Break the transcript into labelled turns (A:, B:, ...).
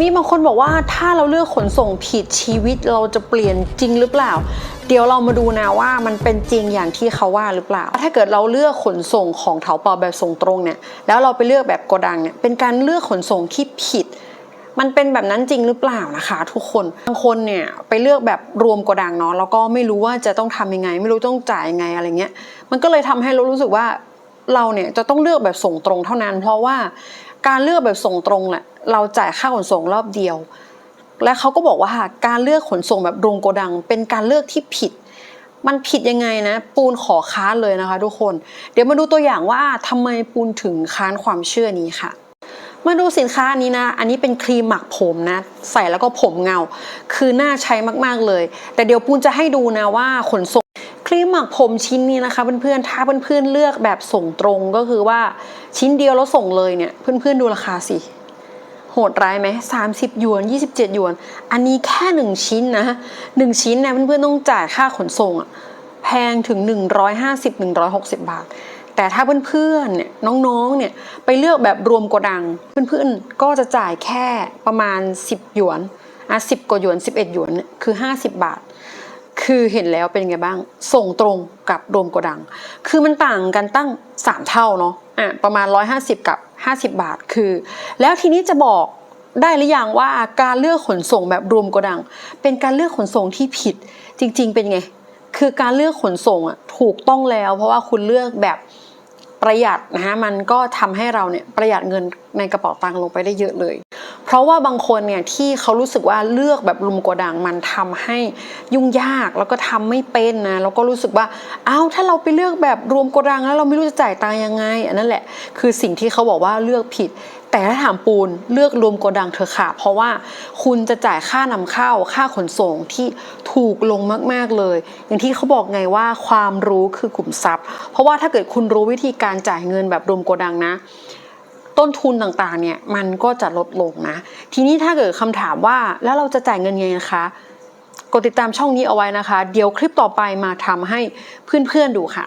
A: มีบางคนบอกว่าถ้าเราเลือกขนส่งผิดชีวิตเราจะเปลี่ยนจริงหรือเปล่า เดี๋ยวเรามาดูนะว่ามันเป็นจริงอย่างที่เขาว่าหรือเปล่า ถ้าเกิดเราเลือกขนส่งของเถาเปาแบบส่งตรงเนี่ยแล้วเราไปเลือกแบบโกดังเนี่ยเป็นการเลือกขนส่งที่ผิด มันเป็นแบบนั้นจริงหรือเปล่านะคะ ทุกคนบางคนเนี่ยไปเลือกแบบรวมโกดังเนาะแล้วก็ไม่รู้ว่าจะต้องทำยังไง ไม่รู้ต้องจ่ายยังไงอะไรเงี้ยมันก็เลยทำให้เรารู้สึกว่าเราเนี่ยจะต้องเลือกแบบส่งตรงเท่านั้น เพราะว่าการเลือกแบบส่งตรงแหละ เราจ่ายค่าขนส่งรอบเดียว และเขาก็บอกว่าการเลือกขนส่งแบบรวมโกดัง เป็นการเลือกที่ผิด มันผิดยังไงนะ ปูนขอค้านเลยนะคะ ทุกคน เดี๋ยวมาดูตัวอย่างว่าทำไมปูนถึงค้านความเชื่อนี้ค่ะมาดูสินค้านี้นะ อันนี้เป็นครีมหมักผมนะ ใส่แล้วก็ผมเงา คือน่าใช้มากๆเลย แต่เดี๋ยวปูนจะให้ดูนะว่าขนส่งครีมหมักผมชิ้นนี้นะคะเพื่อนๆ ถ้าเพื่อนๆเลือกแบบส่งตรงก็คือว่าชิ้นเดียวแล้วส่งเลยเนี่ย เพื่อนๆดูราคาสิ โหดร้ายไหม30หยวน 27 หยวน อันนี้แค่หนึ่งชิ้นนะหนึ่งชิ้นเนี่ยเพื่อนๆต้องจ่ายค่าขนส่งอะแพงถึง 150-160 บาท แต่ถ้าเพื่อนๆเนี่ยน้องๆเนี่ยไปเลือกแบบรวมโกดัง เพื่อนๆก็จะจ่ายแค่ประมาณ 10 หยวนอะ10กว่าหยวน 11 หยวนเนี่ยคือ 50 บาท คือเห็นแล้วเป็นไงบ้าง ส่งตรงกับรวมโกดัง คือมันต่างกันตั้ง 3 เท่าเนาะอะประมาณ 150 กับ 50 บาทคือ แล้วทีนี้จะบอกได้หรือยังว่าการเลือกขนส่งแบบรวมกระดัง เป็นการเลือกขนส่งที่ผิดจริง ๆ เป็นไง คือการเลือกขนส่งอะถูกต้องแล้ว เพราะว่าคุณเลือกแบบประหยัดนะฮะมันก็ทำให้เราเนี่ยประหยัดเงินในกระเป๋าตังค์ลงไปได้เยอะเลย ราะว่าบางคนเนี่ยที่เขารู้สึกว่าเลือกแบบรุมโกดังมันทำให้ยุ่งยากแล้วก็ทำไม่เป็นนะแล้วก็รู้สึกว่าอ้าวถ้าเราไปเลือกแบบรวมโกดังแล้วเราไม่รู้จะจ่ายตังยังไงอันนั้นแหละคือสิ่งที่เขาบอกว่าเลือกผิดแต่ถ้าถามปูนเลือกรวมโกดังเถอค่ะ เพราะว่าคุณจะจ่ายค่านำเข้าค่าขนส่งที่ถูกลงมาก ๆเลย อย่างที่เขาบอกไงว่าความรู้คือขุมทรัพย์ เพราะว่าถ้าเกิดคุณรู้วิธีการจ่ายเงินแบบรวมโกดังนะ ต้นทุนต่างๆเนี่ยมันก็จะลดลงนะ ทีนี้ถ้าเกิดคำถามว่าแล้วเราจะจ่ายเงินยังไงนะคะกดติดตามช่องนี้เอาไว้นะคะ เดี๋ยวคลิปต่อไปมาทำให้เพื่อนๆดูค่ะ